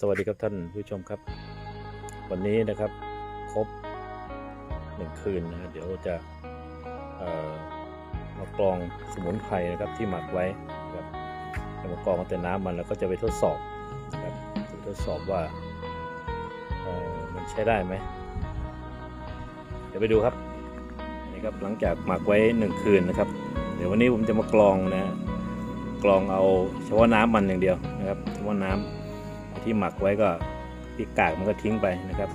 สวัสดีครับท่านผู้ชมครับ วันนี้นะครับครบหนึ่งคืนนะเดี๋ยวจะเอ่อมากรองสมุนไพรนะครับที่หมักไว้นะครับจะมากรองแต่น้ำมันแล้วก็จะไปทดสอบนะครับทดสอบว่ามันใช้ได้ไหมเดี๋ยวไปดูครับนี่ครับหลังจากหมักไว้หนึ่งคืนนะครับ เดี๋ยววันนี้ผมจะมากรองนะกรองเอาเฉพาะน้ำมันอย่างเดียวนะครับเฉพาะน้ำ ที่หมักไว้ก็ที่กากมันก็ทิ้งไปนะครับ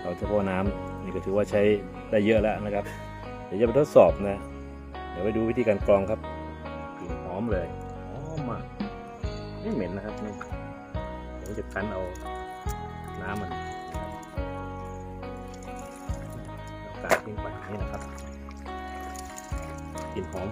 เอาเฉพาะน้ำนี่ก็ถือว่าใช้ได้เยอะแล้วนะครับ เดี๋ยวจะไปทดสอบนะ เดี๋ยวไปดูวิธีการกรองครับกลิ่นหอมเลยหอมมากไม่เหม็นนะครับนี่เดี๋ยวจะคั้นเอาน้ำมันกากทิ้งไปนี่นะครับกลิ่นหอม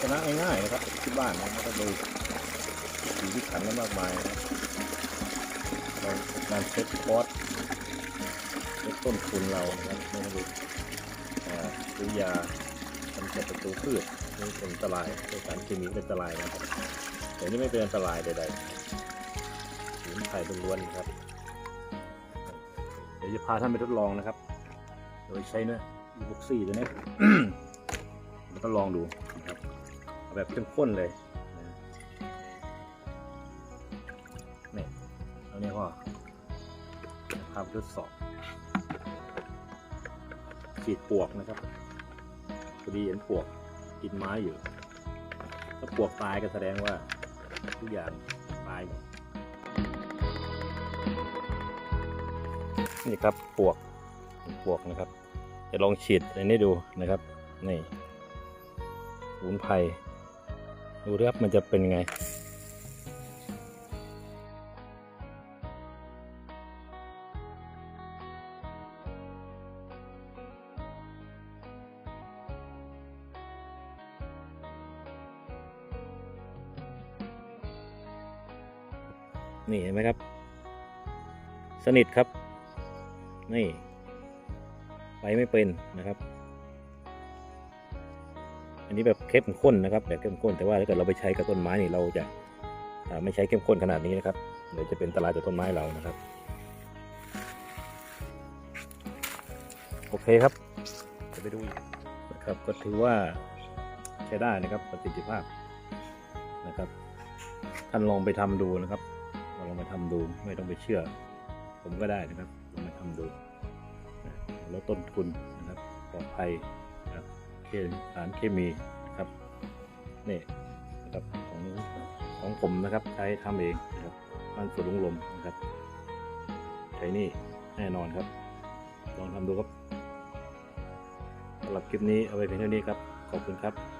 พัฒนาง่ายๆนะครับที่บ้านนะไม่ต้องไปอยู่ที่ขันแล้มากมายนะเราการเซ็ตคอร์สเซ็ตต้นทุนเรานะครับไม่ต้องไปเอ่อซื้อยาทำจัดประตูพืชนี่เป็นอันตรายสารเคมีเป็นอันตรายนะครับแต่นี่ไม่เป็นอันตรายใดๆสมุนไพรล้วนๆนะครับ เดี๋ยวจะพาท่านไปทดลองนะครับ โดยใช้เนื้ออีบุกซี่ตัวนี้แล้วก็ลองดูนะครับ แบบเข้มข้นเลยนะนี่แล้วนี่ก็ภาพทดสอบฉีดปวกนะครับพอดีเห็นปวกกินไม้อยู่ถ้าปวกตายก็แสดงว่าทุกอย่างตายหมดนี่ครับปวกปวกนะครับจะลองฉีดอันนี้ดูนะครับ นี่สมุนไพร ดูครับมันจะเป็นไงนี่เห็นไหมครับ สนิทครับ นี่ ไปไม่เป็นนะครับ อันนี้แบบเข้มข้นนะครับ แบบเข้มข้นแต่ว่าถ้าเกิดเราไปใช้กับต้นไม้นี่เราจะาไม่ใช้เข้มข้นขนาดนี้นะครับเดี๋ยวจะเป็นอันตรายต่อต้นไม้เรานะครับ โอเคครับจะไปดูอีกนะครับ ก็ถือว่าใช้ได้นะครับประสิทธิภาพนะครับท่านลองไปทำดูนะครับลองไปทำดูไม่ต้องไปเชื่อ ผมก็ได้นะครับลองไปทำดูนะลดต้นทุนนะครับปลอดภัย เคสารเคมีนะครับนี่นะครับของของผมนะครับใช้ทำเองนะครับมันสวนลุงลมนะครับ ใช้นี่แน่นอนครับ ลองทำดูครับสำหรับคลิปนี้เอาไว้เพียงเท่านี้ครับ ขอบคุณครับ